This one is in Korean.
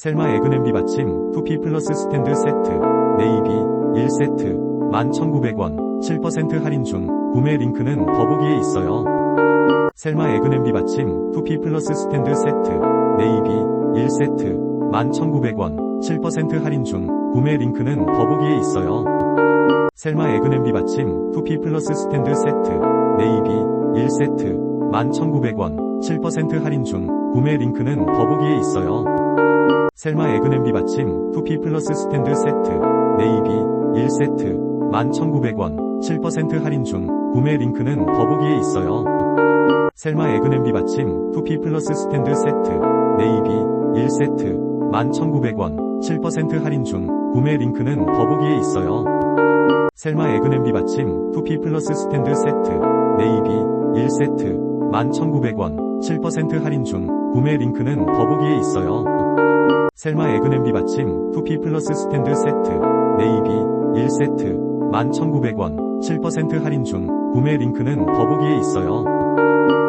셀마 에그냄비 받침 2P 플러스 스탠드 세트 네이비 1세트 11,900원 7% 할인 중 구매 링크는 더보기에 있어요. 셀마 에그냄비 받침 2P 플러스 스탠드 세트 네이비 1세트 11,900원 7% 할인 중 구매 링크는 더보기에 있어요. 셀마 에그냄비 받침 2P 플러스 스탠드 세트 네이비 1세트 11,900원 7% 할인 중 구매 링크는 더보기에 있어요. 셀마 에그냄비 받침 2P 플러스 스탠드 세트 네이비 1세트 11,900원 7% 할인 중 구매 링크는 더보기에 있어요. 셀마 에그냄비 받침 2P 플러스 스탠드 세트 네이비 1세트 11,900원 7% 할인 중 구매 링크는 더보기에 있어요. 셀마 에그냄비 받침 2P 플러스 스탠드 세트 네이비 1세트 11,900원 7% 할인 중 구매 링크는 더보기에 있어요. 셀마 에그냄비 받침 2P 플러스 스탠드 세트 네이비 1세트 11,900원 7% 할인 중 구매 링크는 더보기에 있어요.